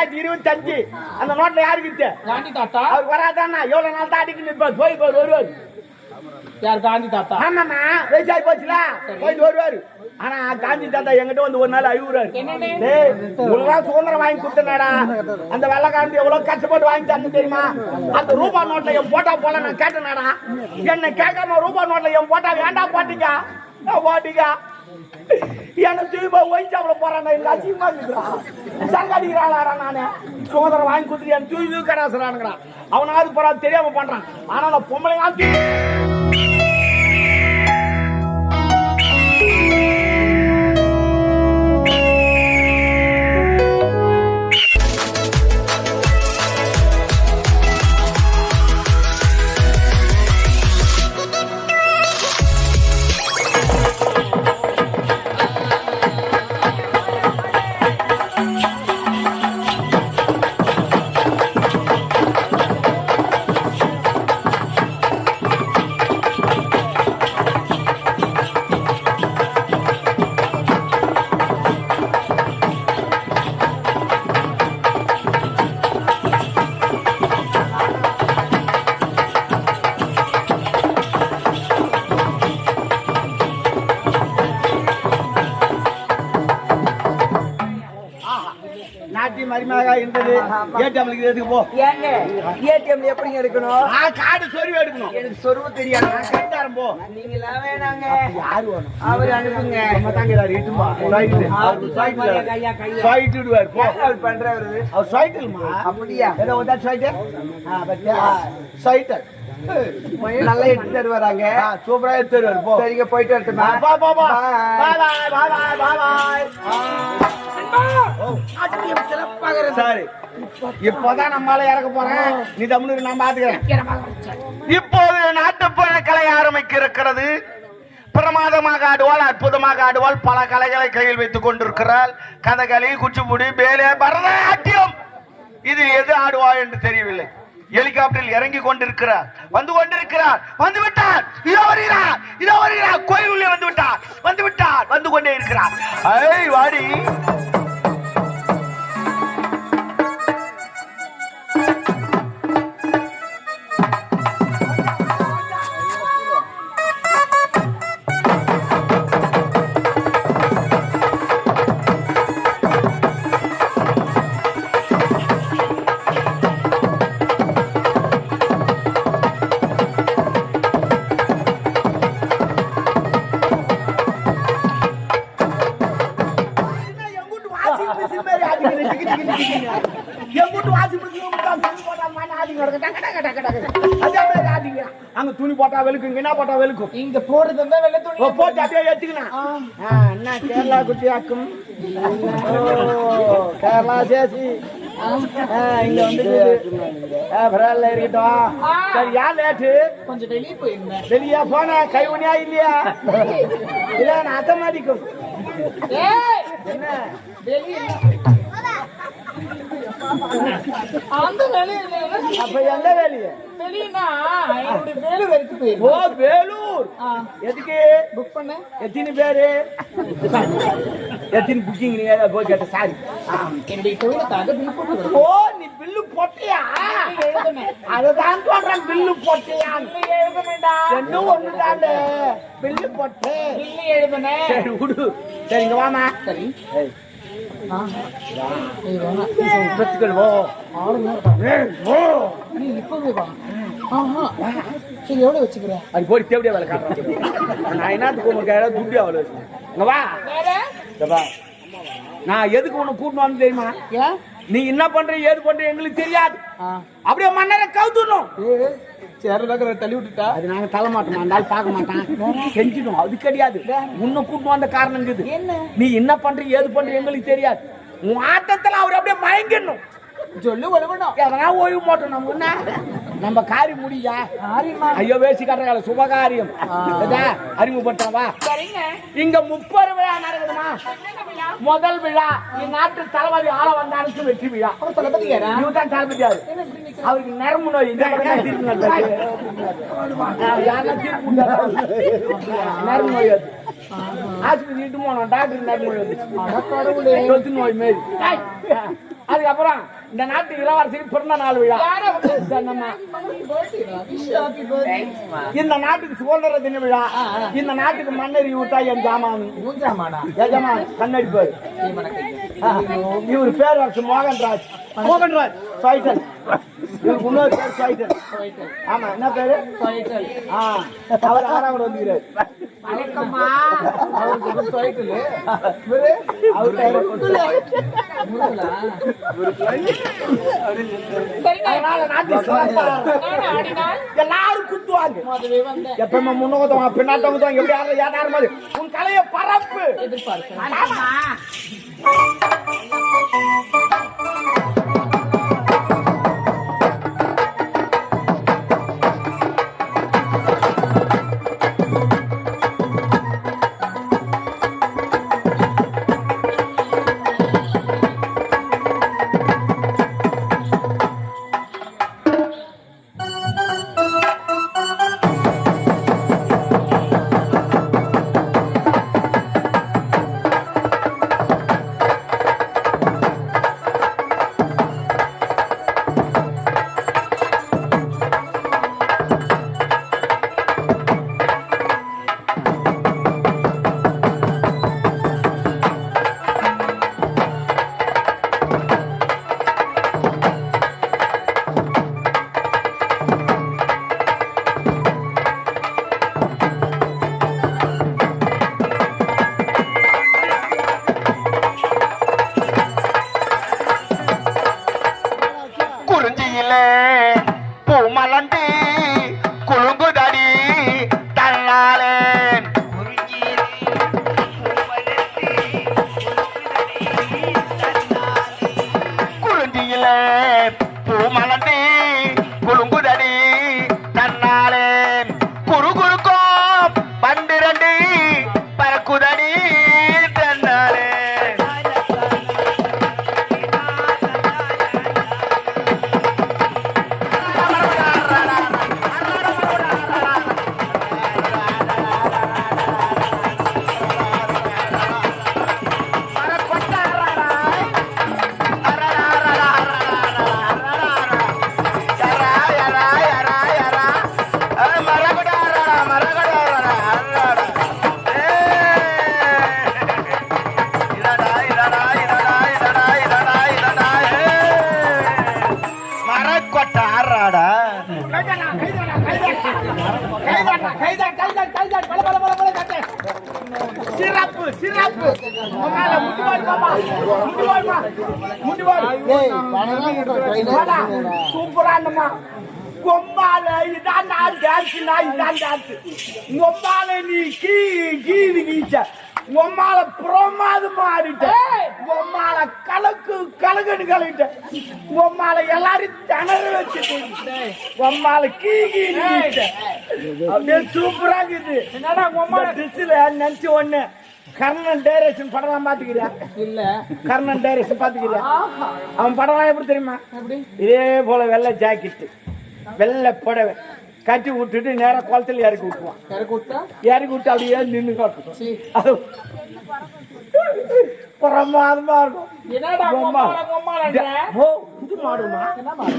ரெண்டாயிரத்தி இருபத்தஞ்சு. அந்த நோட்ல காந்தி தாத்தா. அவர் வராதானா எவ்வளவு நாள் தான் அடிக்கணும் இப்ப போய் போய் வருவாரு. யார் காந்தி தாத்தா? ஆமாமா வயசாகி போச்சுல? போயிட்டு வருவாரு. ஆனா காந்தி தாத்தா என்கிட்ட வந்து ஒரு நாள் அழுகுறாரு உனக்கெல்லாம் சுதந்திரம் வாங்கி கொடுத்தனாடா. அந்த வெள்ளக்காரன் எவ்வளவு கஷ்டப்பட்டு வாங்கி தந்து தெரியுமா? அந்த ரூபா நோட்ல என் போட்டா போல நான் கேட்டேனாடா. என்ன கேட்காம ரூபா நோட்ல என் போட்டா வேண்டாம் போட்டீங்க நான் போட்டீங்க என்ன திரும்ப ஒயின் சாப்பிட போறான் எனக்கு அசிங்கமா இருக்குடா சங்காடிக்கிறாளாடா நானே. சுதந்திரம் வாங்கி கொடுத்துட்டு என் தூய் கடாசுறானுங்கிறான் அவனாவது போறான் தெரியாம பண்றான். ஆனா நான் பொம்பளை மருமகா இருந்தது? ஏடிஎம்லுக்கு எதுக்கு போ? ஏங்க ஏடிஎம் எப்படிங்க இருக்கணும் ஆ கார்டு சொருவி எடுக்கணும். எனக்கு சொருவ தெரியாது. நான் கட்டாரம் போ. நீங்களா வேணாங்க. யாரு வேணும்? அவர் அனுப்புங்க. நம்ம தாங்கிறாரு இட்டுமா? சைட்டு விடுவார் போ. அவர் பண்றவரு? அவர் சைட்டுமா அப்படியா? ஏதோ ஒரு சைட்டு ஆ பத்தியா? சைட்டு நல்லா எடுத்து தருவாராங்க சூப்பரா எடுத்து வருவார் போ. சரிங்க போயிட்டு வரட்டுமா பா பா பா. பாய் பாய் பாய் பாய் பாய் சரி. இப்போதான் நம்மளால இறக்க போறேன். நீ தமிழுக்கு நான் பாத்துக்கிறேன். இப்போது நாட்டுப்புற கலை ஆரம்பிக்க இருக்கிறது பிரமாதமாக ஆடுவாள் அற்புதமாக ஆடுவாள் பல கலைகளை கையில் வைத்துக் கொண்டிருக்கிறாள். கதகளி குச்சிப்புடி பேலே பரதநாட்டியம். இதில் எது ஆடுவாள் என்று தெரியவில்லை. ஹெலிகாப்டரில் இறங்கி கொண்டிருக்கிறார். வந்து கொண்டிருக்கிறார். வந்து விட்டார். இதோ வருகிறார். இதோ வருகிறார். கோயிலுள்ளே வந்து விட்டார். வந்து விட்டார். வந்து கொண்டே இருக்கிறார். ஐ வாடி. போட்டா வெளுக்கும் என்ன போட்டா வெளுக்கும் இங்க போறது இருந்தா வெள்ள துணி போட்டு அப்படியே ஏத்துக்கணும். ஆ, என்ன கேரளா குட்டி ஆக்கும் ஓ, கேரளா சேசி. இங்க வந்து பரவாயில்ல இருக்கட்டும். சரி யார் லேட்டு? கொஞ்சம் வெளியே போயிருந்தேன் வெளியா போன கை உனியா இல்லையா? இல்ல நான் அத்த மாட்டிக்கும். ஏய்! என்ன? வெளியே. அந்த வெளியில அப்ப எந்த வேலையை? வெளியனா என்னுடைய வேலு வரைக்கும் ஓ வேலூர். எதுக்கு? புக் பண்ண. எத்தனை பேரு? எத்தனை புக்கிங் நீங்க போய் கேட்ட சாரி என்னுடைய தொழிலுக்காக பில் போட்டு வரும். ஓ நீ பில்லு போட்டியா? அதுதான் சொல்றேன் பில்லு போட்டியா எழுதுனேன்டா ரெண்டும் ஒண்ணுதானே? பில்லு போட்டே. பில்லு எழுதுனேன் சரி விடு. சரி இங்க வாமா. சரி. ஏய், ஓ நீ இப்பவே வா ஆஹா சரி அது போய் வேலை காட்டுறேன் நான் என்னத்துக்கு உனக்கு யாராவது துட்டியா வேலை வா வா நான் எதுக்கு உனக்கு கூட்டிட்டு தெரியுமா ஏன் நீ என்ன பண்ற ஏது பண்ற எங்களுக்கு தெரியாது அப்படியே மன்னரை கவுத்துடணும் சேரல தள்ளி விட்டுட்டா? அது நாங்க தள்ள மாட்டோம்? அந்த ஆள் பார்க்க மாட்டான். செஞ்சிடும். அது கிடையாது. உன்னை கூட்டு வந்த காரணம் இருக்குது என்ன? நீ என்ன பண்ற ஏது பண்ற எங்களுக்கு தெரியாது. உன் ஆட்டத்துல அவர் அப்படியே மயங்கிடணும். சொல்லு ஒழுவணும் எதனா ஓய்வு மாட்டோம் நம்ம என்ன நம்ம காரி முடியா? ஐயோ வேசி கட்டுற சுபகாரியம் அறிமுகப்படுத்தவா இங்க முப்பது விழா நடக்குதுமா? முதல் விழா. இந்நாட்டு தளபதி ஆள வந்தானுக்கு வெற்றி விழா. தளபதி தளபதியாரு? அவருக்கு நரம்பு நோய். நரம்பு நோய் அது ஆஸ்பத்திரி இட்டு போனோம் டாக்டர் நரம்பு நோய் தொத்து நோய் மாரி அதுக்கப்புறம் இந்த நாட்டு இளவரசிக்கு பிறந்த நாள் விழா இந்த நாட்டுக்கு சுதந்திர தின விழா இந்த நாட்டுக்கு மண்ணறி விட்டா என் ஜாமான் எஜமான் கண்ணடிப்பாரு இவர் பேர் மோகன்ராஜ் மோகன்ராஜ் இவருக்கு இன்னொரு பேர் சைட்டல் ஆமா என்ன பேரு? ஆ அவர் ஆறாவது வந்துக்கிறார் இவரு? அவர் பேரு அதனால நாட்டு சிறப்பா எல்லாரும் குத்துவாங்க. எப்பவுமே முன்னோத்தவங்க பின்னாட்டவங்க எப்படி யாரும் ஏதாரும் மாதிரி? உன் கலையை பரப்பு. குறிஞ்சியில சூப்பரா இருந்தம்மா கொம்பால இதான் நான் டான்ஸ்னா இதான் டான்ஸ் கொம்பால நீ கீ கீது கீச்ச உம்மால பிரமாதமா ஆடிட்ட உம்மால கலக்கு கலகன்னு கலக்கிட்ட உம்மால எல்லாரும் திணற வச்சுட்டு உம்மால கீ கீ அப்படியே சூப்பரா இருக்குது என்னடா உம்மால ட்ரெஸ்ல நினைச்ச ஒண்ணு கர்ணன் டைரக்ஷன் படம் பாத்துக்கிறியா இல்ல. கர்ணன் டைரக்ஷன் பாத்துக்கிறியா அவன் படம் எப்படி தெரியுமா? இதே போல வெள்ளை ஜாக்கெட் வெள்ளை புடவை கட்டி விட்டுட்டு நேரா குளத்துல இறக்கி விட்டுருவான். கருக்கு விட்டா? இறக்கி விட்டு அப்படியே நின்று காட்டும் அது பிரமாதமா இருக்கும். புது மாடுமா?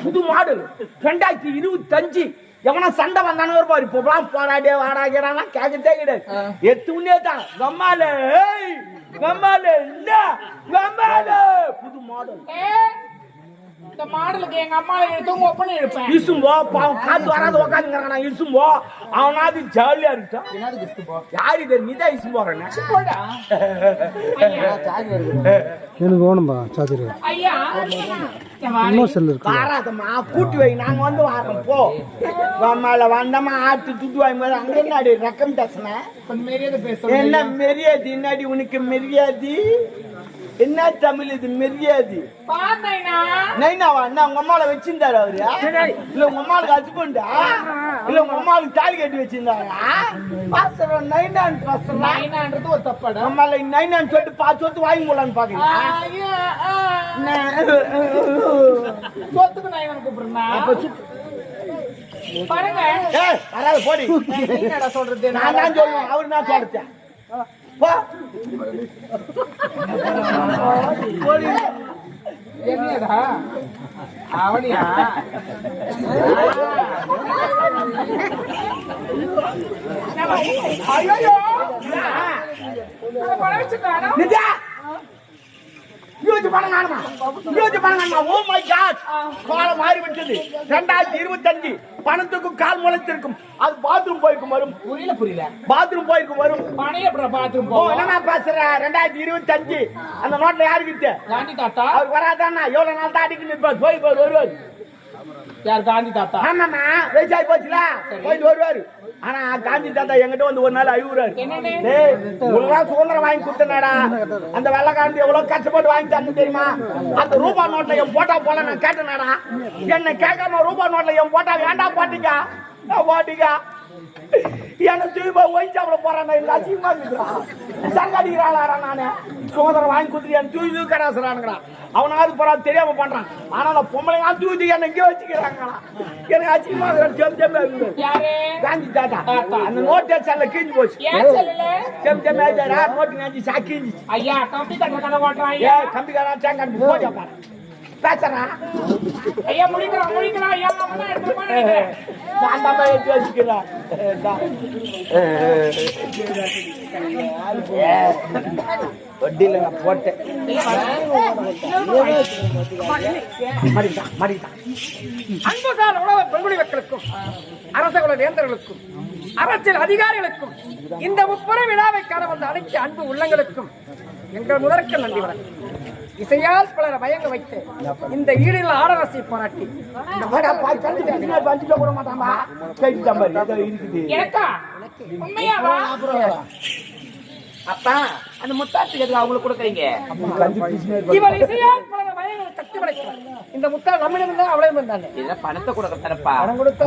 புது மாடல் ரெண்டாயிரத்தி இருபத்தஞ்சு எவனா சண்டை வந்தானு ஒரு பாரு. இப்போலாம் போராடியே வாடாகிறானா? கேட்கத்தே கிடையாது எத்துனே தான். கம்மால ஏய் கம்மால இல்ல கம்மால புது மாடல் இந்த மாடலுக்கு எங்க அம்மா எடுத்து ஒப்பனை எடுப்பேன் இசும்போ பாவம் காத்து வராது உக்காந்துங்கிறானா இசும்போ அவனாவது ஜாலியா இருக்கான். என்னது போ? யாரு இது? நீதான் இசும் போறேன் போடா. ஐயா சார்ஜ் வருது. எனக்கு வேணும்பா சார்ஜர் ஐயா இன்னும் செல் இருக்கு. வாராதம்மா கூட்டி வை நாங்க வந்து வாரோம் போ. நம்மள வந்தமா ஆட்டு துட்டு வாங்கி போது அங்க என்னடி ரக்கம் டசன கொஞ்சம் மரியாதை பேச என்ன மெரியாதி என்னடி உனக்கு மெரியாதி? என்ன தமிழ் இது மெரியாதி? நைனாவா என்ன உங்க அம்மால வச்சிருந்தாரு அவரு? இல்ல உங்க அம்மாளுக்கு ஹஸ்பண்டா இல்ல உங்க அம்மாளுக்கு தாலி கட்டி வச்சிருந்தாரா? பாசுறோம் நைனான் பாசுறோம். நைனான்றது ஒரு தப்பாடா. நம்மள நைனான் சொல்லிட்டு பாத்து சொத்து வாங்கி போலான்னு. நான் சொத்துக்கு நைனான் கூப்பிடுறா பாருங்க. வராத போடி. சொல்றது? நான் தான் சொல்லுவேன். அவரு நான் சொல்லிட்டேன். என்னடா அவனியா ஐயோ பணம் ஓ மை காட் காலம் மாறிவிட்டது. ரெண்டாயிரத்தி இருபத்தஞ்சு. பணத்துக்கும் கால் முளைத்திருக்கும். அது பாத்ரூம் போயிருக்கும் வரும். புரியல புரியல. பாத்ரூம் போயிருக்கும் வரும். பணம் எப்படி பாத்ரூம் ஓ போவோம் என்னமா பேசுற? ரெண்டாயிரத்தி இருபத்தஞ்சு. அந்த நோட்ல யாருக்கு காந்தி தாத்தா? அவர் வராதானா எவ்வளவு நாள் தான் அடிக்க நிற்பார்? போய் போய் வருவார். யார் காந்தி தாத்தா? ஆமாமா வயசாகி போச்சுல? போயிட்டு வருவாரு. ஆனா காந்தி தாத்தா எங்கிட்ட வந்து ஒரு நாள் அழுகுறாரு உங்களுக்குலாம் சுதந்திரம் வாங்கி கொடுத்தனாடா. அந்த வெள்ளக்காரன் எவ்வளவு கஷ்டப்பட்டு வாங்கி தரணும் தெரியுமா? அந்த ரூபா நோட்ல என் போட்டா போல நான் கேட்டேனாடா. என்ன கேட்காம ரூபா நோட்ல என் போட்டா வேண்டா போட்டீங்க நான் போட்டீங்க எனக்கு திரும்ப ஒயின் சாப்பிட போறான் இல்ல. அசிங்கமா இருக்குடா சங்கடிக்கிறாளா நானு. சுதந்திரம் வாங்கி கொடுத்துட்டு என் தூய் கடாசுறானுங்கடா அவனாவது பரவாயில்ல தெரியாம பண்றான். ஆனா அந்த பொம்பளை தூக்கி என்ன இங்கே வச்சுக்கிறாங்கடா. எனக்கு அசிங்கமா இருக்குடா ஜெம் ஜெம் காந்தி தாத்தா. அந்த நோட்டு செல்ல கிழிஞ்சு போச்சு. ஜெம் ஜெம் நோட்டு நெஞ்சு சா கிழிஞ்சிச்சு ஐயா கம்பி ஓட்டுறான் ஏ பாரு பேசுறா? ஐயா முடிக்கிறான் ஐயா போனேன் நான் தான் எடுத்து வச்சுக்கிறேன். வட்டியில நான் போட்டேன். உணவு பெண்குடி மக்களுக்கும் அரசகுல வேந்தர்களுக்கும் அரசியல் அதிகாரிகளுக்கும் இந்த முப்புற விழாவை காண வந்த அனைத்து அன்பு உள்ளங்களுக்கும் எங்கள் முதற்க நன்றி வணக்கம். இசையால் பலரை மயங்க வைத்து இந்த ஈடில் ஆடரசை பாராட்டி. அப்பா அந்த முத்தாத்துக்கு எதுக்கு அவங்களுக்கு கொடுக்குறீங்க? இவர் இசையால் பலரை இந்த முத்தார் நம்மிடம் இருந்தா அவளையும் இருந்தாங்க இத பணத்தை கொடுக்க தரப்பா? பணம் கொடுத்தா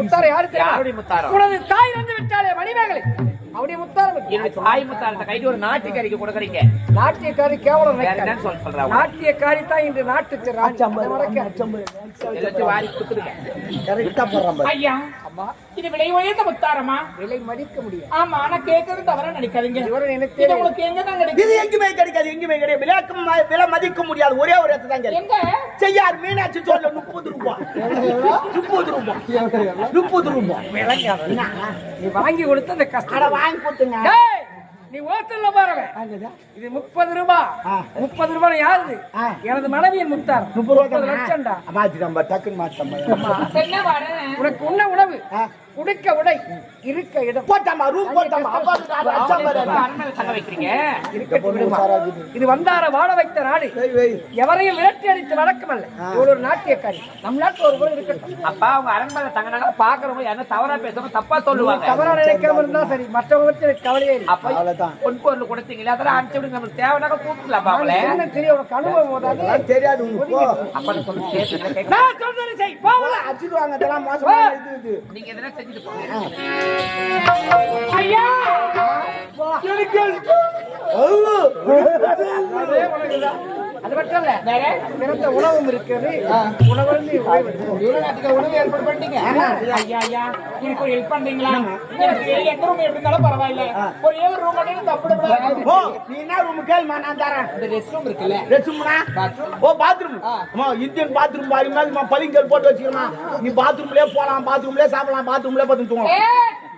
முத்தாரை யாரு தெரியும்? முத்தாரம் உனது தாய் வந்து விட்டாலே மணிமேகலை. அவருடைய முத்தாரம் என்னுடைய தாய் முத்தாரத்தை கைட்டு ஒரு நாட்டுக்கறிக்கு கொடுக்குறீங்க. நாட்டியக்காரி கேவலம். என்னன்னு சொல்ல சொல்றாங்க நாட்டியக்காரி தான் இன்று நாட்டுக்கு. எல்லாத்தையும் வாரி கொடுத்துருங்க. கரெக்டா போடுறான் பாரு. இது விலை உயர்ந்த முத்தாரமா விலை மதிக்க முடியாது. ஆமா ஆனா கேட்கறது தவற நினைக்காதீங்க. இது உங்களுக்கு எங்க தான் கிடைக்கும் இது எங்குமே கிடைக்காது எங்குமே கிடையாது. விலைக்கும் விலை மதிக்க முடியாது. ஒரே ஒரு இடத்துல தான் எங்க? செய்யார் மீனாட்சி சொல்ல முப்பது ரூபாய் முப்பது ரூபாய் முப்பது ரூபாய் என்ன? நீ வாங்கி கொடுத்த அந்த கஷ்டம் வாங்கி கொடுத்துங்க. நீ ஓட்டல்ல பாருவன் இது முப்பது ரூபாய். முப்பது ரூபாய் யாருது. எனது மனைவியின் முத்தார். முப்பது லட்சம்டா. மாத்திட்டம்பா டக்குன்னு வரேன் உனக்கு உண்ண உணவு. உடுக்க உடை இருக்க இடம். போட்டாமா? ரூம் போட்டாமா? அப்பா அச்சம் பாரு அரண்மனை தங்க வைக்கிறீங்க? இருக்கட்டும் விடுமா. இது வந்தார வாழ வைத்த நாடு. எவரையும் விரட்டி அடித்து வழக்கம் அல்ல. ஒரு நாட்டியக்காரி. நம் நாட்டில் ஒரு பொருள் இருக்கட்டும். அப்பா அவங்க அரண்மனை தங்கினாங்க பாக்குறவங்க யாரும் தவறா பேசுறவங்க தப்பா சொல்லுவாங்க? தவறா நினைக்காம இருந்தா சரி. மற்றவங்க எனக்கு கவலையே இல்லை. அப்ப அவ்வளவுதான். பொன் பொருள் கொடுத்தீங்களா அதெல்லாம் அனுப்பிச்சு விடுங்க. நமக்கு தேவைனாக்க கூப்பிடலாம் அவங்கள என்ன தெரியும் உனக்கு அனுபவம் போதாது அதெல்லாம் தெரியாது. அப்ப சொல்லி நான் சொல்றது செய். போகல இதெல்லாம் மோசமான இது இது. நீங்க எதனா ஐயா! அது மட்டும் இல்ல பிறந்த உணவும் இருக்கிறது உணவு உணவு ஏற்பாடு பண்ணிட்டீங்க. ஐயா ஐயா எனக்கு ஒரு ஹெல்ப் பண்றீங்களா? எனக்கு எந்த ரூம் எப்படி இருந்தாலும் பரவாயில்ல. ஒரு ஏழு ரூம் மட்டும் தப்பு ஓ நீ என்ன ரூம் கேளுமா நான் தரேன். இந்த ரெஸ்ட் ரூம் இருக்குல்ல ரெஸ்ட்ரூம்னா ஓ பாத்ரூம் அம்மா இந்தியன் பாத்ரூம் பாரு மாதிரி பளிங்கல் போட்டு வச்சுக்கணுமா? நீ பாத்ரூம்லயே போலாம் பாத்ரூம்லயே சாப்பிடலாம் பாத்ரூம்லயே பார்த்து தூங்கலாம்.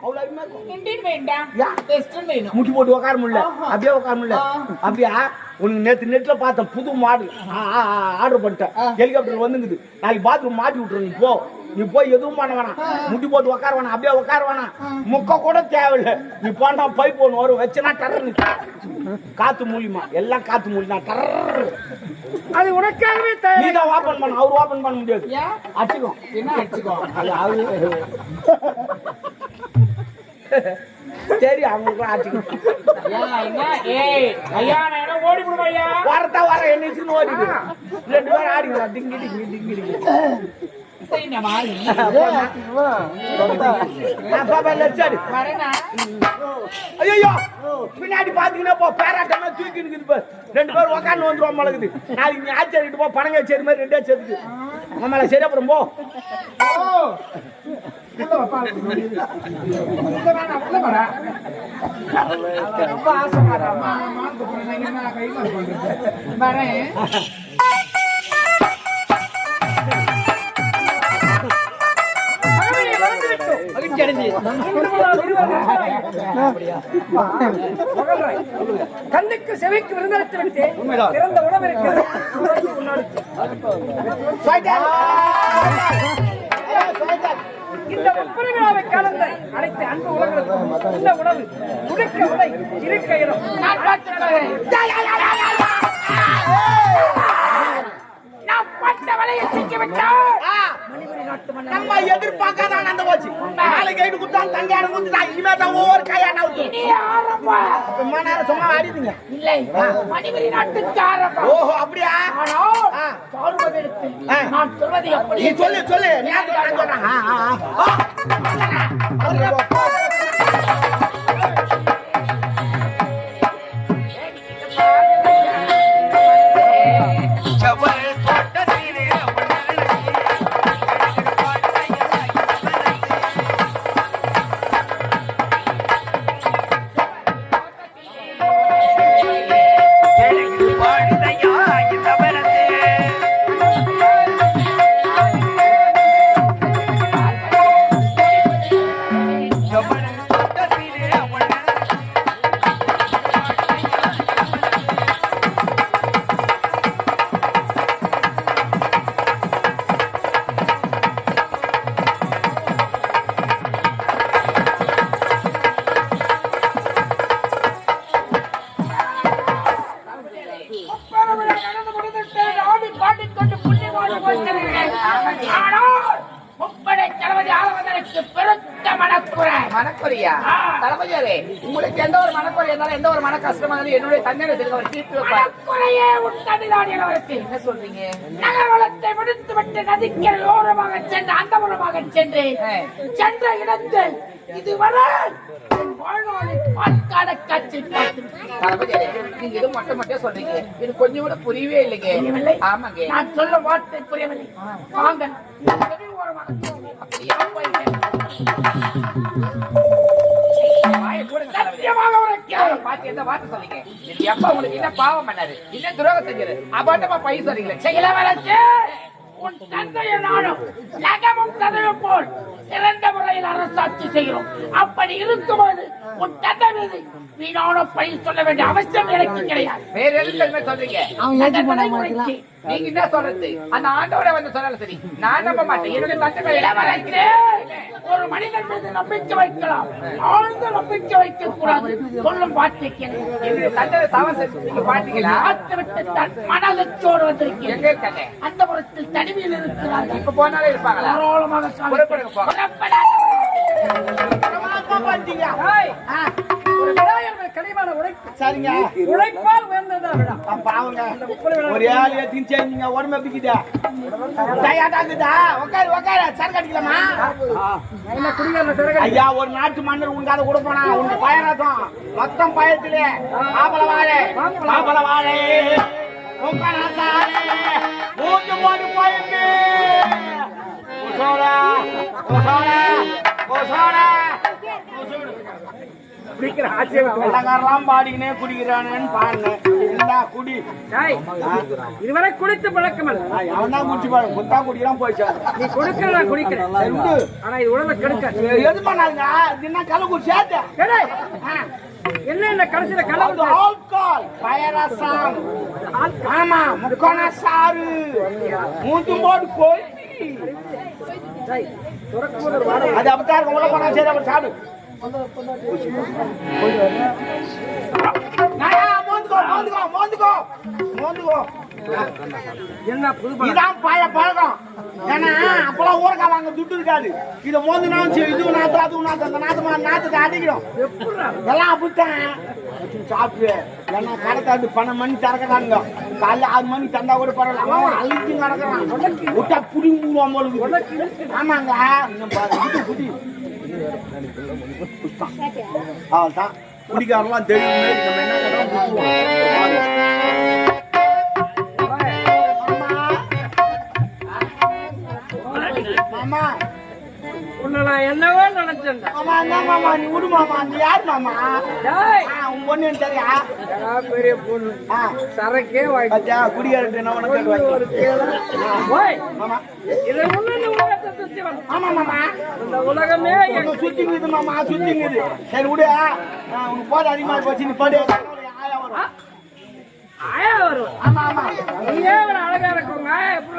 அவ்வளவு அருமையா இருக்கும். இண்டியன் வேண்டாம். ரெஸ்ட் வேணும். முட்டி போட்டு உட்கார முடியல. அப்படியே உட்கார முடியல. அப்படியா? உனக்கு நேத்து நெட்ல பார்த்தேன் புது மாடல் ஆர்டர் பண்ணிட்டேன். ஹெலிகாப்டர் வந்துங்குது நாளைக்கு பாத்ரூம் மாட்டி விட்டுரு நீ போ. நீ போய் எதுவும் பண்ண வேணாம். முட்டி போட்டு உட்கார வேணாம். அப்படியே உட்கார வேணாம். முக்க கூட தேவையில்லை. நீ போனா பைப் ஒன்று வரும். வச்சுனா டர்ரு. காத்து மூலியமா எல்லாம் காத்து மூலியமா டர்ரு. அது உனக்காகவே நீ தான் ஓபன் பண்ண அவர் ஓபன் பண்ண முடியாது? அடிச்சுக்கோ. என்ன அடிச்சுக்கோ? அது. சரி அவங்களுக்கு என்ன? ஓடி விடுவோம் ஐயா? வரத்தா வர என்ன ஓடிடு. ரெண்டு பேரும் ஆடிக்கலாம் லட்சாடு வரேனா ஐயோ பின்னாடி பாத்தீங்கன்னா போ பேராட்டமா தூக்கி இருக்குது பாரு ரெண்டு பேரும் உக்காந்து வந்துருவோம் மழகுது நாளைக்கு நீ ஆச்சரிட்டு போ பணங்க சரி மாதிரி ரெண்டே சேர்த்துக்கு. நம்மள சரி அப்புறம் போ. ரொம்ப ஆசைப்படுறாமா நான் கைமா கண்ணுக்கு செவிக்கு விருந்தளித்து விட்டு சிறந்த உணவு இருக்கிறது இந்த ஒப்பனை விழாவை கலந்த அனைத்து அன்பு உலகளுக்கும் இந்த உணவு உடுக்க உடை இருக்க இடம் நான் நம்ம எதிர்பார்க்காத அந்த போச்சு நாளைக்கு கைடு கொடுத்தா தங்கையான குத்துட்டா இனிமே தான் ஒவ்வொரு கையா நவுத்து. ரொம்ப நேரம் சும்மா ஆடிடுங்க இல்லை. நாட்டுக்கு ஆரம்பம். ஓஹோ அப்படியா. நான் சொல்வது எப்படி? சொல்லு சொல்லு. நான் சொல்றேன் உங்களுக்கு எந்த ஒரு மனக்குறை இருந்தாலும் எந்த ஒரு மன கஷ்டமா இருந்தாலும் என்னுடைய தந்தையை ஒரு தீர்த்து வைப்பார். மனக்குறையே இளவரசி. என்ன சொல்றீங்க? நகர்வளத்தை விடுத்துவிட்டு நதிக்கரை ஓரமாக சென்று அந்தபுரமாக சென்று. சென்ற இடத்தில் இதுவரை காட்சி தளபதியாரே நீங்க எதுவும் மொட்டை மொட்டையா சொல்றீங்க. இது கொஞ்சம் கூட புரியவே இல்லைங்க? ஆமாங்க. நான் சொல்ல வார்த்தை புரியவில்லை. வாங்க. அப்படியே சத்தியமாக உரைக்கிறேன். பார்த்து எந்த வார்த்தை இது எப்ப உங்களுக்கு என்ன பாவம் பண்ணாரு? என்ன துரோகம் செஞ்சாரு? அபாட்டமா பை சொல்றீங்களே. இளவரசே, உன் நானும் நகமும் சதவும் போல் சிறந்த முறையில் அரசாட்சி செய்கிறோம். அப்படி இருக்கும்போது உன் தந்தை மீது வீணான பழி சொல்ல வேண்டிய அவசியம் எனக்கு கிடையாது. வேற மாதிரி சொல்றீங்க? நீங்க என்ன சொல்றது? அந்த ஆண்டோட வந்து சொன்னாலும் சரி. நான் நம்ப மாட்டேன். என்னுடைய தந்தை இளவரசே, ஒரு மனிதன் மீது நம்பிக்கை வைக்கலாம். ஆழ்ந்த நம்பிக்கை வைக்க கூடாது சொல்லும் வார்த்தை கேளு. என்னுடைய தந்தை நீங்க பாத்தீங்களா? பார்த்துவிட்டு தன் இருக்காங்க? அந்த புறத்தில் தனிமையில் இருக்கிறார்கள். இப்ப போனாலே இருப்பாங்களா. புறப்படுங்க போ. ஏய், ஒரு விழா என்பது உழைப்பு. சரிங்க. உழைப்பால் உயர்ந்ததுதான் விழா பாவங்க ஒரே ஆள் ஏத்தின்னு செஞ்சீங்க உடம்பு எப்படிக்குதா டயர்டாகுதா உட்காரு உட்காரு. சரக்கு அடிக்கலாமா? என்ன குடிகாரன சிறகு ஐயா ஒரு நாட்டு மன்னர் உண்டாத கொடுப்பானா உங்க பயணம் மொத்தம் பயத்திலே. மாப்பள வாழை. மாப்பள வாழை. மூன்று போடு பயந்து குடிக்கிற ஆட்சியம் வெள்ளக்காரெல்லாம் பாடிக்கினே குடிக்கிறானேன்னு பாடினேன் இந்தா குடி. இதுவரை குடித்து பழக்கமல்ல அவன் தான் குடிச்சு பாடு குத்தா குடிக்கிறான் போயிச்சான் நீ நான் குடிக்கிறேன். ஆனா இது உடலை கெடுக்க. எது பண்ணாங்க தின்னா சேர்த்து ஏடேய், என்ன என்ன கடைசியில கலவு ஆல்கோல் பயரசம். ஆமா முக்கோண சாறு மூத்து போட்டு போய். அது அப்படித்தான் இருக்கும். உள்ள போனா சரி அப்படி சாப்பிடு. மோந்துக்கோ மோந்துக்கோ மோந்துக்கோ மோந்துக்கோ என்ன இதான் பழைய பழக்கம் ஏன்னா அப்பெல்லாம் ஊரக்கா வாங்க துட்டு இருக்காது இதை மோந்துனா சரி, இது நாத்து அது நாத்து அந்த நாத்து மா- நாத்துக்கு அடிக்கிறோம் எல்லாம் அப்படித்தான் சாப்பிட்டு ஏன்னா கடை தந்து பன்னெண்டு மணி திறக்கிறாங்க காலைல ஆறு மணிக்கு தந்தா கூட பரவாயில்ல அவன் அழுத்தி நடக்கிறான் விட்டா புடி மூடுவான் போல ஆமாங்க இன்னும் புடி அவன் தான் குடிக்காரெல்லாம் தெரியும் நம்ம என்ன கடை மாமா உன்னை நான் என்னவோ நினைச்சேன் மாமா என்ன மாமா நீ விடு மாமா நீ யார் மாமா உன் பொண்ணு தெரியா பெரிய பொண்ணு சரக்கே வாங்கி பாத்தியா குடியாரட்டு நான் உனக்கு மாமா. இதை ஆமா மாமா இந்த உலகமே எங்க சுத்திங்குது மாமா சுத்திங்குது சரி விடு உனக்கு அதிகமா போச்சு நீ படு. ஆயா வரும். ஆமா ஆமா நீங்க ஒரு அழகா இருக்குங்க.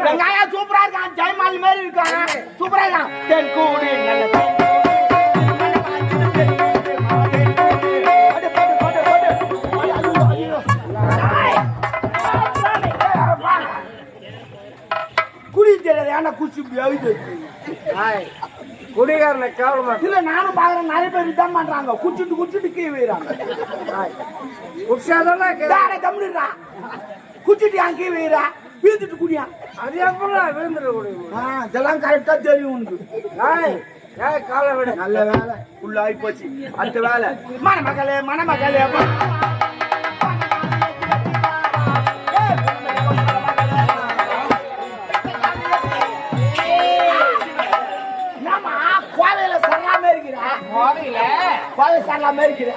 எங்க ஆயா சூப்பரா இருக்கான். ஜெயமால் மாதிரி இருக்கான். சூப்பரா இருக்கான். தென் கூடி நல்ல தென் கூடி, நல்ல ஏன்னா குச்சி அழுது குடிகாரனை கேவலமா இல்ல நானும் பாக்குறேன் நிறைய பேர் இதான் பண்றாங்க. குச்சிட்டு குச்சிட்டு கீழே வைறாங்க. உற்சாதம்லாம் தானே தமிழ்டா குச்சிட்டு ஏன் கீழே வைறா? வீத்துட்டு குடியா அது எப்பறம் விழுந்துட முடியும் இதெல்லாம் கரெக்டா தெரியும் ஏய் ஏய் காலை விடு. நல்ல வேலை. உள்ள ஆகி போச்சு. அடுத்த வேலை. மணமகளே மணமகளே என்னம்மா கோவையில